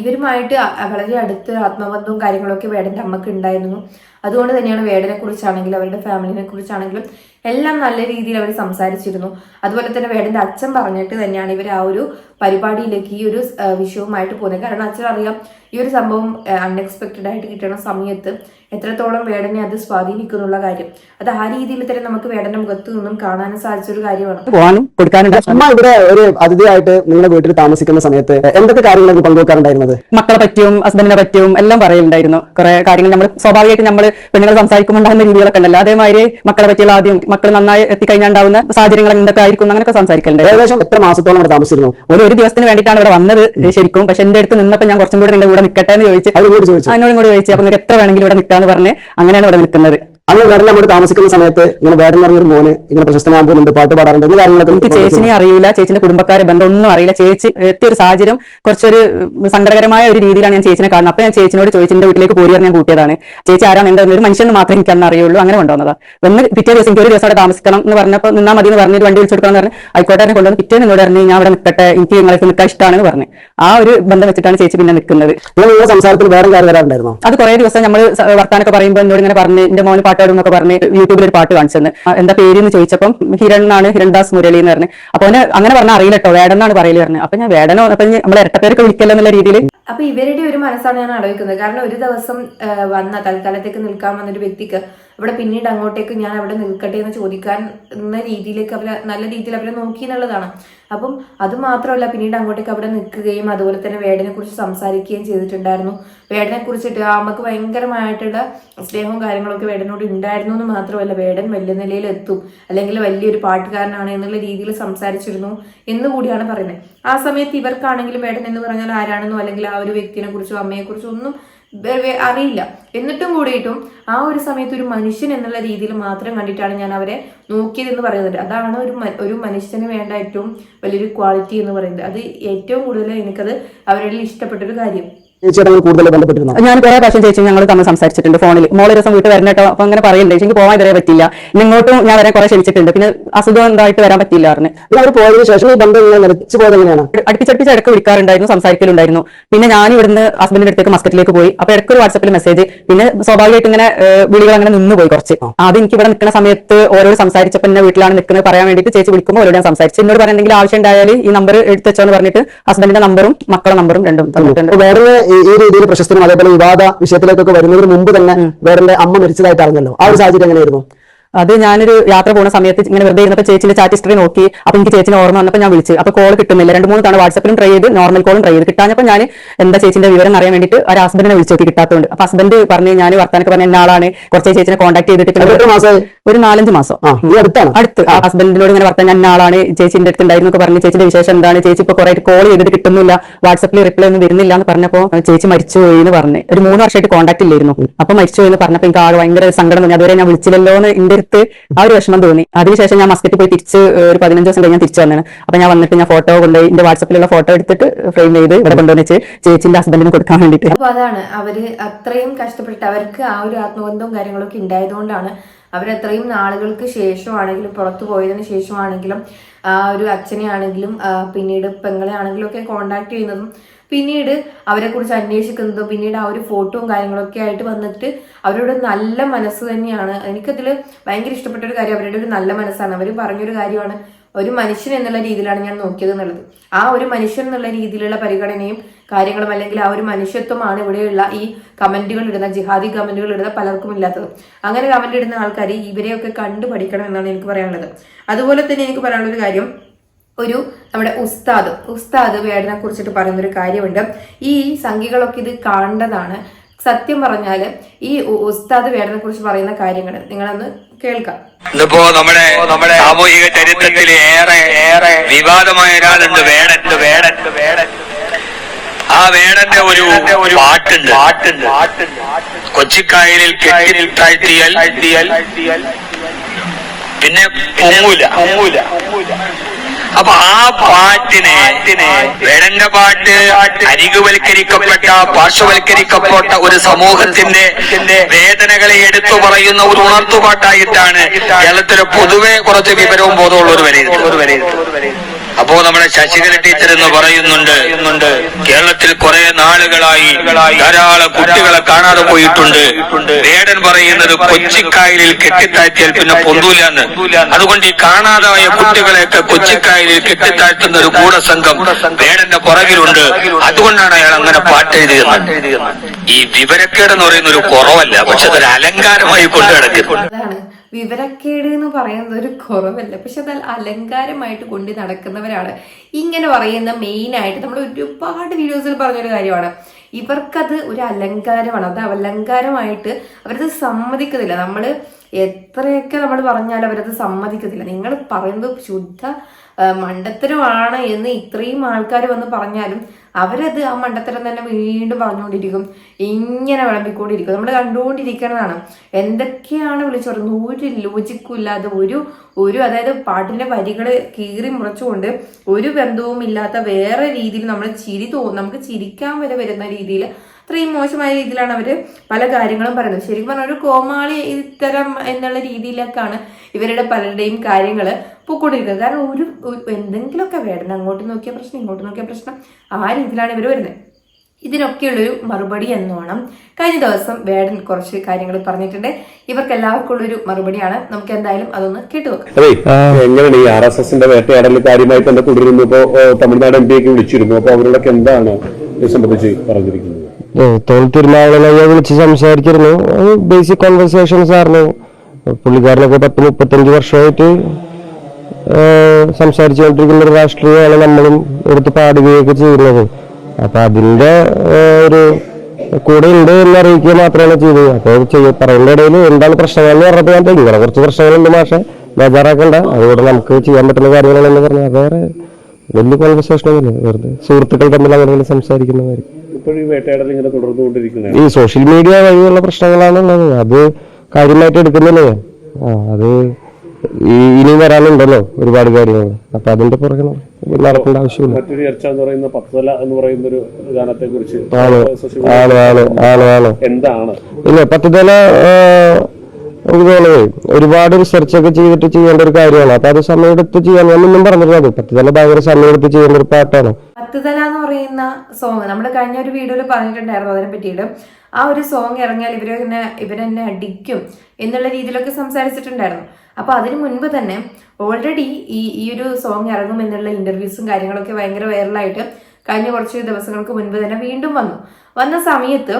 ഇവരുമായിട്ട് വളരെ അടുത്ത് ആത്മബന്ധവും കാര്യങ്ങളൊക്കെ വേടന്റെ അമ്മയ്ക്ക് ഉണ്ടായിരുന്നു. അതുകൊണ്ട് തന്നെയാണ് വേടനെ കുറിച്ചാണെങ്കിലും അവരുടെ ഫാമിലിനെ കുറിച്ചാണെങ്കിലും എല്ലാം നല്ല രീതിയിൽ അവർ സംസാരിച്ചിരുന്നു. അതുപോലെ തന്നെ വേടന്റെ അച്ഛൻ പറഞ്ഞിട്ട് തന്നെയാണ് ഇവർ ആ ഒരു പരിപാടിയിലേക്ക് ഈ ഒരു വിഷയവുമായിട്ട് പോകുന്നത്. കാരണം അച്ഛൻ അറിയാം ഈ ഒരു സംഭവം അൺഎക്സ്പെക്റ്റഡ് ആയിട്ട് കിട്ടണ സമയത്ത് എത്രത്തോളം വേടനെ അത് സ്വാധീനിക്കുന്നുള്ള കാര്യം. അത് ആ രീതിയിൽ തന്നെ നമുക്ക് വേടന്റെ മുഖത്ത് നിന്നും കാണാൻ സാധിച്ചൊരു കാര്യമാണ്. പോകാനും കൊടുക്കാനും അമ്മ ഇവിടെ ഒരു അതിഥിയായിട്ട് നിങ്ങളുടെ വീട്ടിൽ താമസിക്കുന്ന സമയത്ത് എന്തൊക്കെ കാര്യങ്ങളാണ് പങ്കുവെക്കാറുണ്ടായിരുന്നത്? മക്കളെ പറ്റിയും ഹസ്ബൻഡിനെ പറ്റിയും എല്ലാം പറയുന്നുണ്ടായിരുന്നു. കുറെ കാര്യങ്ങൾ നമ്മൾ സ്വാഭാവികമായിട്ട് നമ്മൾ പെണ്ണുങ്ങൾ സംസാരിക്കുമ്പോൾ ഉണ്ടാകുന്ന രീതികളൊക്കെ ഉണ്ടല്ലോ. അതേമാതിരി മക്കളെ പറ്റിയുള്ള ആദ്യം മക്കൾ നന്നായി എത്തിക്കഴിഞ്ഞാൽ ഉണ്ടാവുന്ന സാഹചര്യങ്ങൾ എന്തൊക്കെ ആയിരിക്കും അങ്ങനെയൊക്കെ സംസാരിക്കലുണ്ട്. ഏകദേശം എത്ര മാസത്തോളം അവിടെ താമസിച്ചിരുന്നു? ഒരു ഒരു ദിവസത്തിന് വേണ്ടിയിട്ടാണ് ഇവിടെ വന്നത് ശരിക്കും. പക്ഷെ എന്റെ അടുത്ത് നിന്നപ്പോൾ ഞാൻ കുറച്ചും കൂടി നിന്റെ കൂടെ നിൽക്കട്ടെ എന്ന് ചോദിച്ചു അതിനോടും കൂടി ചോദിച്ചു. അപ്പൊ നിങ്ങൾക്ക് എത്ര വേണമെങ്കിലും ഇവിടെ നിൽക്കാന്ന് പറഞ്ഞ് അങ്ങനെയാണ് ഇവിടെ നിൽക്കുന്നത്. അന്ന് വേറെ നമ്മൾ താമസിക്കുന്ന സമയത്ത് ഇങ്ങനെ വേറെ അറിയൊരു പറഞ്ഞൊരു മോന് ഇങ്ങനെ പ്രശസ്തനാകാൻ പോകുന്നുണ്ട് പാട്ട് പാടാറുണ്ട് ഈ കാര്യങ്ങളൊക്കെ എനിക്ക് ചേച്ചിനെ അറിയില്ല ചേച്ചിന്റെ കുടുംബക്കാരെ ബന്ധം ഒന്നും അറിയില്ല. ചേച്ചി എത്തിയ ഒരു സാഹചര്യം കുറച്ചൊരു സങ്കടകരമായ ഒരു രീതിയിലാണ് ഞാൻ ചേച്ചിനെ കാണുന്നത്. അപ്പൊ ഞാൻ ചേച്ചിനോട് ചോദിച്ചു എന്റെ വീട്ടിലേക്ക് പോരി ഞാൻ കൂട്ടിയതാണ്. ചേച്ചി ആരാണ് എന്റെ ഒരു മനുഷ്യൻ മാത്രമേ എനിക്ക് അന്ന് അറിയുള്ളൂ. അങ്ങനെ കൊണ്ടുവന്നതാ. വന്ന് പിറ്റേ ദിവസം എനിക്ക് ഒരു ദിവസം അവിടെ താമസിക്കണം എന്ന് പറഞ്ഞപ്പോൾ നിന്നാ മതി എന്ന് പറഞ്ഞൊരു ഒരു വണ്ടി വിളിച്ചു കൊടുക്കണം എന്ന് പറഞ്ഞ് ആയിക്കോട്ടെ എന്നെ കൊണ്ടുവന്ന് പിറ്റേ നിന്നോട് പറഞ്ഞു ഞാൻ അവിടെ നിൽക്കട്ടെ എനിക്ക് നിങ്ങൾക്ക് നിൽക്കാൻ ഇഷ്ടമാണെന്ന് പറഞ്ഞു. ആ ഒരു ബന്ധം വെച്ചിട്ടാണ് ചേച്ചി പിന്നെ നിൽക്കുന്നത്. സംസാരത്തിൽ വേറെ കാര്യം വരാറുണ്ടായിരുന്നോ? അത് കുറെ ദിവസം നമ്മൾ വർത്താനൊക്കെ പറയുമ്പോൾ എന്നോട് ഇങ്ങനെ പറഞ്ഞ് എന്റെ മോന് പാട്ട് പാട്ടാടും എന്നൊക്കെ പറഞ്ഞ് യൂട്യൂബിൽ ഒരു പാട്ട് കാണിച്ചെന്ന് എന്താ പേര് എന്ന് ചോദിച്ചപ്പം ഹിരൺ എന്നാണ് ഹിരൺദാസ് മുരളി എന്ന് പറഞ്ഞു. അപ്പൊ അങ്ങനെ പറഞ്ഞാൽ അറിയില്ല കേട്ടോ വേടൻ എന്നാണ് പറയൽ പറഞ്ഞത് അപ്പൊ ഞാൻ വേടനോ അപ്പൊ നമ്മളെ ഇരട്ടപ്പേരൊക്കെ വിളിക്കല്ലോ എന്നുള്ള രീതിയിൽ അപ്പൊ ഇവരുടെ ഒരു മനസ്സാണ് ഞാൻ ആലോചിക്കുന്നത്. കാരണം ഒരു ദിവസം വന്ന തൽക്കാലത്തേക്ക് നിൽക്കാൻ വന്ന ഒരു വ്യക്തിക്ക് ഇവിടെ പിന്നീട് അങ്ങോട്ടേക്ക് ഞാൻ അവിടെ നിൽക്കട്ടെ എന്ന് ചോദിക്കാൻ എന്ന രീതിയിലേക്ക് അവരെ നല്ല രീതിയിൽ അവരെ നോക്കി എന്നുള്ളതാണ്. അപ്പം അത് മാത്രമല്ല പിന്നീട് അങ്ങോട്ടേക്ക് അവിടെ നിൽക്കുകയും അതുപോലെ തന്നെ വേടനെ കുറിച്ച് സംസാരിക്കുകയും ചെയ്തിട്ടുണ്ടായിരുന്നു. വേടനെ കുറിച്ചിട്ട് അമ്മയ്ക്ക് ഭയങ്കരമായിട്ടുള്ള സ്നേഹവും കാര്യങ്ങളൊക്കെ വേടനോട് ഉണ്ടായിരുന്നു എന്ന് മാത്രമല്ല വേടൻ വലിയ നിലയിൽ എത്തും. അല്ലെങ്കിൽ വലിയൊരു പാട്ടുകാരനാണ് എന്നുള്ള രീതിയിൽ സംസാരിച്ചിരുന്നു എന്നുകൂടിയാണ് പറയുന്നത്. ആ സമയത്ത് ഇവർക്കാണെങ്കിലും വേടൻ എന്ന് പറഞ്ഞാൽ ആരാണെന്നോ അല്ലെങ്കിൽ ആ ഒരു വ്യക്തിനെ കുറിച്ചോ അമ്മയെ കുറിച്ചോ ഒന്നും അറിയില്ല. എന്നിട്ടും കൂടിയിട്ടും ആ ഒരു സമയത്ത് ഒരു മനുഷ്യൻ എന്നുള്ള രീതിയിൽ മാത്രം കണ്ടിട്ടാണ് ഞാൻ അവരെ നോക്കിയതെന്ന് പറയുന്നത്. അതാണ് ഒരു ഒരു മനുഷ്യന് വേണ്ട ഏറ്റവും വലിയൊരു ക്വാളിറ്റി എന്ന് പറയുന്നത്. അത് ഏറ്റവും കൂടുതൽ എനിക്കത് അവരിൽ ഇഷ്ടപ്പെട്ടൊരു കാര്യം. ചേച്ചിയുടെ കൂടുതൽ ബന്ധപ്പെട്ടിരുന്നു? ഞാൻ കുറെ പ്രാവശ്യം ചേച്ചി ഞങ്ങൾ തമ്മിൽ സംസാരിച്ചിട്ടുണ്ട് ഫോണിൽ മോളെ ദിവസം വീട്ടിൽ വരണേട്ടോ അപ്പൊ അങ്ങനെ പറയണ്ടേ എനിക്ക് പോകാൻ ഇതുവരെ പറ്റില്ല ഇങ്ങോട്ടും ഞാൻ വരെ കുറെ ക്ഷണിച്ചിട്ടുണ്ട് പിന്നെ അസുഖം എന്തായിട്ട് വരാൻ പറ്റില്ല പറഞ്ഞു പിന്നെ അവർ പോയതിനു ശേഷം ഈ ബന്ധം ഇങ്ങനെ നിലച്ചു പോയത് എങ്ങനെയാണ് അടുപ്പിച്ചടുപ്പിച്ച് ഇടയ്ക്ക് വിളിക്കാറുണ്ടായിരുന്നു സംസാരിക്കലുണ്ടായിരുന്നു. പിന്നെ ഞാൻ ഇവിടുന്ന് ഹസ്ബൻഡിന്റെ അടുത്തേക്ക് മസ്കറ്റിലേക്ക് പോയി. അപ്പൊ ഇടയ്ക്ക് ഒരു വാട്സപ്പിൽ മെസ്സേജ് പിന്നെ സ്വാഭാവികമായിട്ട് ഇങ്ങനെ വിളികൾ അങ്ങനെ നിന്ന് പോയി കുറച്ച്. അത് എനിക്ക് ഇവിടെ നിൽക്കുന്ന സമയത്ത് ഓരോട് സംസാരിച്ചപ്പോൾ എന്നെ വീട്ടിലാണ് നിൽക്കുന്നത്. പറയാൻ വേണ്ടിയിട്ട് ചേച്ചി വിളിക്കുമ്പോൾ ഓരോട് ഞാൻ സംസാരിച്ചു. എന്നോട് പറഞ്ഞ എന്തെങ്കിലും ആവശ്യം ഉണ്ടായാൽ ഈ നമ്പർ എടുത്തു വെച്ചോ എന്ന് പറഞ്ഞിട്ട് ഹസ്ബൻഡിന്റെ നമ്പറും മക്കളുടെ നമ്പറും രണ്ടും തന്നിട്ടുണ്ട്. വേറെ ഈ രീതിയിൽ പ്രശസ്തനും അതേപോലെ വിവാദ വിഷയത്തിലേക്കൊക്കെ വരുന്നതിന് മുമ്പ് തന്നെ വേറെ അമ്മ മരിച്ചതായിട്ട് അറിഞ്ഞല്ലോ. ആ ഒരു സാഹചര്യം എങ്ങനെയായിരുന്നു? അത് ഞാനൊരു യാത്ര പോകുന്ന സമയത്ത് ഇങ്ങനെ വെറുതെ ഇരുന്നപ്പോൾ ചേച്ചിന്റെ ചാറ്റ് ഹിസ്റ്ററി നോക്കി. അപ്പൊ എനിക്ക് ചേച്ചിനെ ഓർമ്മ വന്നപ്പോൾ ഞാൻ വിളിച്ചു. അപ്പൊ കോൾ കിട്ടുന്നില്ല. രണ്ട് മൂന്ന് തവണ വാട്സപ്പിലും ട്രൈ ചെയ്ത് നോർമൽ കോളും ട്രൈ ചെയ്ത്. കിട്ടാഞ്ഞപ്പോൾ ഞാൻ എന്താ ചേച്ചിന്റെ വിവരം അറിയാൻ വേണ്ടിയിട്ട് ഒരു ഹസ്ബൻഡിനെ വിളിച്ചു നോക്കി കിട്ടാത്തതുകൊണ്ട് അപ്പൊ ഹസ്ബൻഡ് പറഞ്ഞു ഞാൻ വർത്താനൊക്കെ പറഞ്ഞ എന്നാളാണ് കുറച്ച് ചേച്ചിനെ കോൺടാക്ട് ചെയ്തിട്ട് ഒരു മാസം ഒരു നാലഞ്ച് മാസം. അടുത്ത്. ഹസ്ബൻഡിനോട് ഇങ്ങനെ വർത്താൻ എന്നാളാണ് ചേച്ചിന്റെ അടുത്ത് ഉണ്ടായിരുന്നു പറഞ്ഞു ചേച്ചിന്റെ വിശേഷം എന്താണ്? ചേച്ചി ഇപ്പൊ കുറെ കോൾ ചെയ്തിട്ട് കിട്ടുന്നില്ല. വാട്സപ്പിൽ റിപ്ലൈ ഒന്നും വരുന്നില്ല എന്ന് പറഞ്ഞപ്പോ ചേച്ചി മരിച്ചുപോയി എന്ന് പറഞ്ഞു. ഒരു മൂന്ന് വർഷമായിട്ട് കോൺടാക്ട് ഇല്ലായിരുന്നു. അപ്പൊ മരിച്ചുപോയി എന്ന് പറഞ്ഞപ്പോ എനിക്ക് ആൾ ഭയങ്കര സങ്കടം തോന്നി. അതുവരെ ഞാൻ വിളിച്ചില്ലല്ലോ എന്ന് എന്റെ അടുത്ത് ആ ഒരു വിഷമം തോന്നി. അതിനുശേഷം ഞാൻ മസ്കറ്റ് പോയി തിരിച്ച് ഒരു പതിനഞ്ച് ദിവസം കഴിഞ്ഞ് തിരിച്ചു വന്നതാണ്. അപ്പൊ ഞാൻ വന്നിട്ട് ഞാൻ ഫോട്ടോ കൊണ്ടുപോയി എന്റെ വാട്സപ്പിലുള്ള ഫോട്ടോ എടുത്തിട്ട് ഫ്രെയിം ചെയ്ത് ഇവിടെ കൊണ്ടുവന്ന് വെച്ച് ചേച്ചിന്റെ ഹസ്ബൻഡിന് കൊടുക്കാൻ വേണ്ടിട്ട് അപ്പൊ അതാണ് അവർ അത്രയും കഷ്ടപ്പെട്ട് അവർക്ക് ആ ഒരു ആത്മബന്ധവും കാര്യങ്ങളൊക്കെ ഉണ്ടായതുകൊണ്ടാണ് അവരത്രയും നാളുകൾക്ക് ശേഷമാണെങ്കിലും പുറത്തു പോയതിനു ശേഷമാണെങ്കിലും ഒരു അച്ഛനെ ആണെങ്കിലും പിന്നീട് പെങ്ങളെ ആണെങ്കിലും ഒക്കെ കോണ്ടാക്ട് ചെയ്യുന്നതും പിന്നീട് അവരെ കുറിച്ച് അന്വേഷിക്കുന്നതും പിന്നീട് ആ ഒരു ഫോട്ടോയും കാര്യങ്ങളൊക്കെ ആയിട്ട് വന്നിട്ട് അവരുടെ നല്ല മനസ്സ് തന്നെയാണ്. എനിക്കതിൽ ഭയങ്കര ഇഷ്ടപ്പെട്ട ഒരു കാര്യം അവരുടെ ഒരു നല്ല മനസ്സാണ്. അവർ പറഞ്ഞൊരു കാര്യമാണ് ഒരു മനുഷ്യൻ എന്നുള്ള രീതിയിലാണ് ഞാൻ നോക്കിയത് എന്നുള്ളത്. ആ ഒരു മനുഷ്യൻ എന്നുള്ള രീതിയിലുള്ള പരിഗണനയും കാര്യങ്ങളും അല്ലെങ്കിൽ ആ ഒരു മനുഷ്യത്വമാണ് ഇവിടെയുള്ള ഈ കമന്റുകൾ ഇടുന്ന ജിഹാദി കമന്റുകൾ ഇടുന്ന പലർക്കും ഇല്ലാത്തത്. അങ്ങനെ കമന്റ് ഇടുന്ന ആൾക്കാർ ഇവരെയൊക്കെ കണ്ടു പഠിക്കണം എന്നാണ് എനിക്ക് പറയാനുള്ളത്. അതുപോലെ തന്നെ എനിക്ക് പറയാനുള്ള ഒരു കാര്യം ഒരു നമ്മുടെ ഉസ്താദ് ഉസ്താദ് വേടനെ കുറിച്ചിട്ട് പറയുന്ന ഒരു കാര്യമുണ്ട്. ഈ സംഖ്യകളൊക്കെ ഇത് കാണേണ്ടതാണ്. സത്യം പറഞ്ഞാൽ ഈ ഉസ്താദ് വേടനെ കുറിച്ച് പറയുന്ന കാര്യങ്ങൾ നിങ്ങളൊന്ന് കേൾക്കാം. ഇതിപ്പോ നമ്മുടെ നമ്മുടെ സാമൂഹിക ചരിത്രത്തിൽ ഏറെ ഏറെ വിവാദമായ ഒരാളുണ്ട് വേടൻ വേടൻ. വേടൻ. ആ വേടന്റെ ഒരു പാട്ടുണ്ട്. പാട്ടുണ്ട്. കൊച്ചിക്കായലിൽ കെട്ടിൽ താഴ്ത്തിയാൽ പിന്നെ പൊങ്ങൂല. പൊങ്ങൂല. അപ്പൊ ആ പാട്ടിനെ വേടന്റെ പാട്ട് അരികുവൽക്കരിക്കപ്പെട്ട പാർശ്വവൽക്കരിക്കപ്പെട്ട ഒരു സമൂഹത്തിന്റെ വേദനകളെ എടുത്തു പറയുന്ന ഒരു ഉണർത്തുപാട്ടായിട്ടാണ് കേരളത്തിലെ പൊതുവെ കുറച്ച് വിവരവും ബോധമുള്ളവർ വിലയിരുത്തൽ അപ്പോ നമ്മുടെ ശശികല ടീച്ചർ എന്ന് പറയുന്നുണ്ട്. കേരളത്തിൽ കുറെ നാളുകളായി ധാരാളം കുട്ടികളെ കാണാതെ പോയിട്ടുണ്ട്. വേടൻ പറയുന്നത് കൊച്ചിക്കായലിൽ കെട്ടിത്താഴ്ത്തിയാൽ പിന്നെ പൊന്തൂലാന്ന്. അതുകൊണ്ട് ഈ കാണാതായ കുട്ടികളെയൊക്കെ കൊച്ചിക്കായലിൽ കെട്ടിത്താഴ്ത്തുന്ന ഒരു കൂടസംഘം വേടന്റെ പുറകിലുണ്ട്. അതുകൊണ്ടാണ് അയാൾ അങ്ങനെ പാട്ട് പാട്ടെഴുതിയത് ഈ വിവരക്കേട് എന്ന് പറയുന്ന ഒരു കുറവല്ല പക്ഷെ അതൊരു അലങ്കാരമായി കൊണ്ടു നടക്കുന്നു. വിവരക്കേട് എന്ന് പറയുന്നത് ഒരു കുറവല്ല. പക്ഷെ അത് അലങ്കാരമായിട്ട് കൊണ്ട് നടക്കുന്നവരാണ്. ഇങ്ങനെ പറയുന്ന മെയിൻ ആയിട്ട് നമ്മൾ ഒരുപാട് വീഡിയോസിൽ പറഞ്ഞൊരു കാര്യമാണ്. ഇവർക്കത് ഒരു അലങ്കാരമാണ്. അത് അലങ്കാരമായിട്ട് അവരത് സമ്മതിക്കത്തില്ല. നമ്മൾ എത്രയൊക്കെ നമ്മൾ പറഞ്ഞാലും അവരത് സമ്മതിക്കത്തില്ല. നിങ്ങൾ പറയുന്നത് ശുദ്ധ മണ്ടത്തരമാണ് എന്ന് ഇത്രയും ആൾക്കാർ വന്ന് പറഞ്ഞാലും അവരത് ആ മണ്ടത്തരം തന്നെ വീണ്ടും പറഞ്ഞുകൊണ്ടിരിക്കും. ഇങ്ങനെ വിളമ്പിക്കൊണ്ടിരിക്കും. നമ്മൾ കണ്ടുകൊണ്ടിരിക്കുന്നതാണ് എന്തൊക്കെയാണ് വിളിച്ചു പറയുന്നത് ഒരു ലോജിക്കും ഇല്ലാതെ ഒരു ഒരു അതായത് പാട്ടിന്റെ വരികൾ കീറി മുറച്ചുകൊണ്ട് ഒരു ബന്ധവും ഇല്ലാത്ത വേറെ രീതിയിൽ നമ്മൾ ചിരി തോന്നും നമുക്ക് ചിരിക്കാൻ വരെ വരുന്ന രീതിയിൽ അത്രയും മോശമായ രീതിയിലാണ് അവർ പല കാര്യങ്ങളും പറയുന്നത്. ശരിക്കും പറഞ്ഞാൽ ഒരു കോമാളി ഇത്തരം എന്നുള്ള രീതിയിലൊക്കെയാണ് ഇവരുടെ പലരുടെയും കാര്യങ്ങൾ പൊക്കോണ്ടിരിക്കുന്നത്. കാരണം ഒരു എന്തെങ്കിലുമൊക്കെ വേണം അങ്ങോട്ട് നോക്കിയ പ്രശ്നം ഇങ്ങോട്ട് നോക്കിയ പ്രശ്നം ആ രീതിയിലാണ് ഇവർ വരുന്നത്. ഇതിനൊക്കെയുള്ളൊരു മറുപടി എന്നോണം. കഴിഞ്ഞ ദിവസം വേടൻ കുറച്ച് കാര്യങ്ങൾ പറഞ്ഞിട്ടുണ്ട്. ഇവർക്ക് എല്ലാവർക്കും ഉള്ളൊരു മറുപടിയാണ്. നമുക്ക് എന്തായാലും അതൊന്ന് കേട്ടുവെക്കാം എങ്ങനെയാണ് ഈ ആർ എസ് എസിന്റെ വേട്ടയാടൽ കാര്യമായി തന്നെ തുടരുന്നു ഇപ്പോ തമിഴ്നാട് എം പി ഒക്കെ വിളിച്ചിരുന്നു. അപ്പൊ അവരോടൊക്കെ എന്താണ് ഇത് സംബന്ധിച്ച് പറഞ്ഞിരിക്കുന്നത്? തോൽ ഞാൻ വിളിച്ച് സംസാരിച്ചിരുന്നു. ബേസിക് കോൺവെർസേഷൻസ് ആയിരുന്നു. പുള്ളിക്കാരനൊക്കെ പത്ത് മുപ്പത്തഞ്ച് വർഷമായിട്ട് സംസാരിച്ചുകൊണ്ടിരിക്കുന്ന ഒരു രാഷ്ട്രീയമാണ് നമ്മളും എടുത്ത് പാടുകയൊക്കെ ചെയ്യുന്നത്. അപ്പൊ അതിന്റെ ഒരു കൂടെ ഉണ്ട് എന്ന് അറിയിക്കുക മാത്രമാണ് ചെയ്തത്. അപ്പോൾ പറയുന്ന ഇടയിൽ എന്താണ് പ്രശ്നങ്ങൾ എന്ന് പറഞ്ഞപ്പോൾ ഞാൻ ഇങ്ങനെ കുറച്ച് പ്രശ്നങ്ങളുണ്ട് മാഷെ ബേജാറാക്കണ്ട. അതുകൊണ്ട് നമുക്ക് ചെയ്യാൻ പറ്റുന്ന കാര്യങ്ങളാണെന്ന് പറഞ്ഞു. വേറെ വലിയ കോൺവെർസേഷൻ ഒന്നുമില്ല. വെറുതെ സുഹൃത്തുക്കൾ തമ്മിൽ അങ്ങനെ സംസാരിക്കുന്ന ഇപ്പോഴും വേട്ടയാടൽ ഇങ്ങനെ തുടർന്നുകൊണ്ടിരിക്കുന്നത് ഈ സോഷ്യൽ മീഡിയ വഴിയുള്ള പ്രശ്നങ്ങളാണുള്ളത്. അത് കാര്യമായിട്ട് എടുക്കുന്നില്ലേ? ആ അത് ഇനി വരാനുണ്ടല്ലോ ഒരുപാട് കാര്യങ്ങൾ. അപ്പൊ അതിന്റെ പുറകെ നടക്കേണ്ട ആവശ്യമില്ല. മറ്റൊരു ചർച്ച എന്ന് പറയുന്ന പത്തല എന്ന് പറയുന്ന ഒരു ഗാനത്തെ കുറിച്ച് ആണോ ആണോ ആണോ ആണ്. ആണ് എന്താണ്? ഇല്ല പത്തുതല എനിക്ക് ഒരുപാട് റിസർച്ച് ഒക്കെ ചെയ്തിട്ട് ചെയ്യേണ്ട ഒരു കാര്യമാണ്. അപ്പൊ അത് സമയമെടുത്ത് ചെയ്യാൻ ഞാൻ മുന്നും പറഞ്ഞിരുന്നത് പത്തുതല ഭയങ്കര സമയമെടുത്ത് ചെയ്യുന്ന ഒരു പാട്ടാണ്. പത്തുതല എന്ന് പറയുന്ന സോങ് നമ്മൾ കഴിഞ്ഞ ഒരു വീഡിയോയിൽ പറഞ്ഞിട്ടുണ്ടായിരുന്നു അതിനെ പറ്റിയിട്ട്. ആ ഒരു സോങ് ഇറങ്ങിയാൽ ഇവരെ ഇവരെന്നെ അടിക്കും എന്നുള്ള രീതിയിലൊക്കെ സംസാരിച്ചിട്ടുണ്ടായിരുന്നു. അപ്പൊ അതിന് മുൻപ് തന്നെ ഓൾറെഡി ഈ ഈ ഒരു സോങ് ഇറങ്ങും എന്നുള്ള ഇന്റർവ്യൂസും കാര്യങ്ങളൊക്കെ ഭയങ്കര വൈറലായിട്ട് കഴിഞ്ഞ കുറച്ച് ദിവസങ്ങൾക്ക് മുൻപ് തന്നെ വീണ്ടും വന്നു. വന്ന സമയത്ത്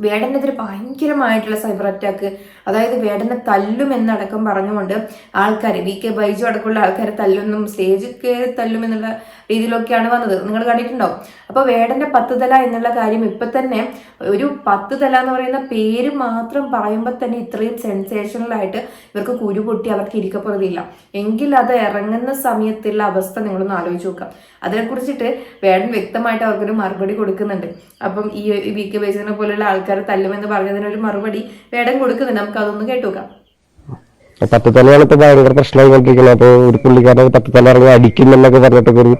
വേടനെതിരെ ഭയങ്കരമായിട്ടുള്ള സൈബർ അറ്റാക്ക് അതായത് വേടനെ തല്ലും എന്നടക്കം പറഞ്ഞുകൊണ്ട് ആൾക്കാർ വി കെ ബൈജു അടക്കമുള്ള ആൾക്കാരെ തല്ലുന്നും സ്റ്റേജിൽ കയറി തല്ലും എന്നുള്ള രീതിയിലൊക്കെയാണ് വന്നത്. നിങ്ങൾ കണ്ടിട്ടുണ്ടാവും അപ്പോൾ വേടന്റെ പത്ത് തല എന്നുള്ള കാര്യം ഇപ്പൊ തന്നെ ഒരു പത്ത് തല എന്ന് പറയുന്ന പേര് മാത്രം പറയുമ്പോൾ തന്നെ ഇത്രയും സെൻസേഷണലായിട്ട് ഇവർക്ക് കുരു പൊട്ടി അവർക്ക് ഇരിക്കപ്പുറതില്ല എങ്കിൽ അത് ഇറങ്ങുന്ന സമയത്തുള്ള അവസ്ഥ നിങ്ങളൊന്ന് ആലോചിച്ച് നോക്കാം അതിനെക്കുറിച്ചിട്ട് വേടൻ വ്യക്തമായിട്ട് അവർക്കൊരു മറുപടി കൊടുക്കുന്നുണ്ട്. അപ്പം ഈ വി കെ ബേസിനെ പോലുള്ള ആൾക്കാർ തല്ലുമെന്ന് പറഞ്ഞതിനൊരു മറുപടി വേടൻ കൊടുക്കുന്നുണ്ട്. നമുക്ക് അതൊന്ന് കേട്ടുനോക്കാം പത്ത് തലയാണ് ഇപ്പൊ ഭയങ്കര പ്രശ്നമായിക്കൊണ്ടിരിക്കുന്നത്. അപ്പൊ ഒരു പുള്ളിക്കാരൻ പത്തുതല ഇറങ്ങി അടിക്കുന്നൊക്കെ പറഞ്ഞിട്ടൊക്കെ ഒരു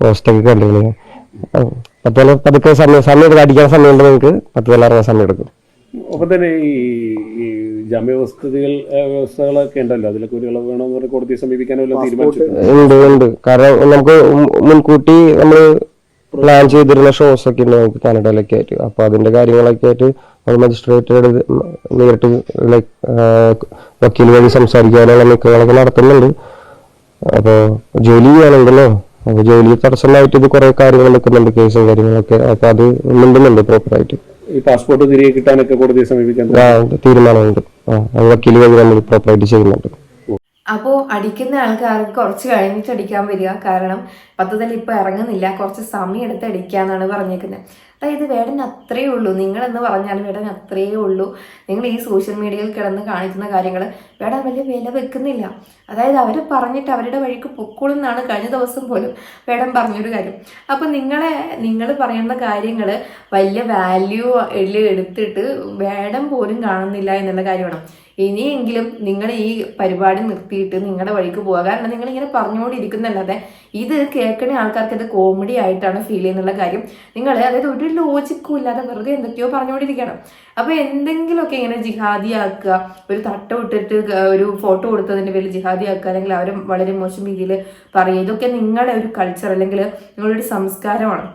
പോസ്റ്റൊക്കെ കണ്ടിരുന്നു. പത്തുതല ആ, പത്ത് തല പതുക്കെ സമയം സമയം എടുക്കും. അടിക്കാൻ സമയമുണ്ട് നിങ്ങൾക്ക്? പത്തുതല ഇറങ്ങാൻ സമയം എടുക്കും. അപ്പൊ തന്നെ ഈ ജാമ്യവസ്തുതകൾ വ്യവസ്ഥകളൊക്കെ ഉണ്ടല്ലോ. അതിലൊക്കെ ഒരു ഇളവ് വേണമെന്ന് പറഞ്ഞ് കോടതിയെ സമീപിക്കാനോ തീരുമാനിച്ചിട്ടുണ്ട്? ഉണ്ട് ഉണ്ട്. കാരണം നമുക്ക് മുൻകൂട്ടി നമ്മൾ പ്ലാൻ ചെയ്തിരുന്ന ഷോസ് ഒക്കെ ഉണ്ട് നമുക്ക് കാനഡയിലൊക്കെ ആയിട്ട്. അപ്പൊ അതിന്റെ കാര്യങ്ങളൊക്കെ ആയിട്ട് നമ്മൾ മജിസ്ട്രേറ്റ് നേരിട്ട് ലൈക്ക് വക്കീൽ വഴി സംസാരിക്കാനുള്ള നീക്കങ്ങളൊക്കെ നടത്തുന്നുണ്ട്. അപ്പോൾ ജോലി ചെയ്യണമെങ്കിലോ അപ്പൊ ജോലി തടസ്സമായിട്ട് ഇത് കുറേ കാര്യങ്ങൾ നിൽക്കുന്നുണ്ട് കേസും കാര്യങ്ങളൊക്കെ. അപ്പോൾ അത് മിണ്ടുന്നുണ്ട് പ്രോപ്പറായിട്ട് ഈ പാസ്പോർട്ട് തിരികെ കിട്ടാനൊക്കെ കോടതിയെ സമീപിക്കാൻ തീരുമാനമുണ്ട്. ആ അത് വക്കീൽ വഴി നമ്മൾ പ്രോപ്പറായിട്ട് ചെയ്യുന്നുണ്ട്. അപ്പോൾ അടിക്കുന്ന ആൾക്കാർക്ക് കുറച്ച് കഴിഞ്ഞിട്ട് അടിക്കാൻ വരിക. കാരണം പദ്ധതിയിൽ ഇപ്പോൾ ഇറങ്ങുന്നില്ല. കുറച്ച് സമയം എടുത്ത് അടിക്കാന്നാണ് പറഞ്ഞേക്കുന്നത് അതായത് വേടൻ അത്രയേ ഉള്ളൂ. നിങ്ങളെന്ന് പറഞ്ഞാൽ വേടൻ അത്രയേ ഉള്ളൂ. നിങ്ങൾ ഈ സോഷ്യൽ മീഡിയയിൽ കിടന്ന് കാണിക്കുന്ന കാര്യങ്ങൾ വേടൻ വലിയ വില വെക്കുന്നില്ല. അതായത് അവർ പറഞ്ഞിട്ട് അവരുടെ വഴിക്ക് പൊക്കോളുന്നാണ് കഴിഞ്ഞ ദിവസം പോലും മേഡം പറഞ്ഞൊരു കാര്യം. അപ്പം നിങ്ങളെ നിങ്ങൾ പറയുന്ന കാര്യങ്ങൾ വലിയ വാല്യൂ എടുത്തിട്ട് മേഡം പോലും കാണുന്നില്ല എന്നുള്ള കാര്യമാണ്. ഇനിയെങ്കിലും നിങ്ങൾ ഈ പരിപാടി നിർത്തിയിട്ട് നിങ്ങളുടെ വഴിക്ക് പോവുക. കാരണം നിങ്ങൾ ഇങ്ങനെ പറഞ്ഞുകൊണ്ടിരിക്കുന്നല്ലാതെ ഇത് കേൾക്കുന്ന ആൾക്കാർക്ക് ഇത് കോമഡി ആയിട്ടാണ് ഫീൽ ചെയ്യുന്നുള്ള കാര്യം. നിങ്ങൾ അതായത് ഒരു ലോജിക്കും ഇല്ലാതെ വെറുതെ എന്തൊക്കെയോ പറഞ്ഞുകൊണ്ടിരിക്കണം അപ്പൊ എന്തെങ്കിലുമൊക്കെ ഇങ്ങനെ ജിഹാദിയാക്കുക ഒരു തട്ട വിട്ടിട്ട് ഒരു ഫോട്ടോ കൊടുത്തതിന്റെ പേരിൽ ജിഹാദി ആക്കുക അല്ലെങ്കിൽ അവരെ വളരെ മോശം രീതിയിൽ പറയുക ഇതൊക്കെ നിങ്ങളുടെ ഒരു കൾച്ചർ അല്ലെങ്കിൽ നിങ്ങളുടെ ഒരു സംസ്കാരമാണ്.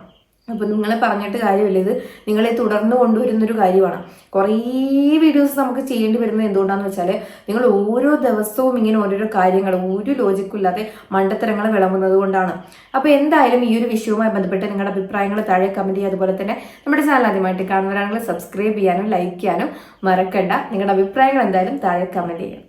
അപ്പോൾ നിങ്ങളെ പറഞ്ഞിട്ട് കാര്യമില്ല. ഇത് നിങ്ങളെ തുടർന്ന് കൊണ്ടുവരുന്ന ഒരു കാര്യമാണ്. കുറേ വീഡിയോസ് നമുക്ക് ചെയ്യേണ്ടി വരുന്നത് എന്തുകൊണ്ടാന്ന് വെച്ചാൽ നിങ്ങൾ ഓരോ ദിവസവും ഇങ്ങനെ ഓരോരോ കാര്യങ്ങൾ ഒരു ലോജിക്കും ഇല്ലാതെ മണ്ടത്തരങ്ങൾ വിളമ്പുന്നത് കൊണ്ടാണ്. അപ്പൊ എന്തായാലും ഈ ഒരു വിഷയവുമായി ബന്ധപ്പെട്ട് നിങ്ങളുടെ അഭിപ്രായങ്ങൾ താഴെ കമന്റ് ചെയ്യുക. അതുപോലെ തന്നെ നമ്മുടെ ചാനൽ ആദ്യമായിട്ട് കാണുന്നവരാണെങ്കിൽ സബ്സ്ക്രൈബ് ചെയ്യാനും ലൈക്ക് ചെയ്യാനും മറക്കണ്ട. നിങ്ങളുടെ അഭിപ്രായങ്ങൾ എന്തായാലും താഴെ കമന്റ് ചെയ്യാം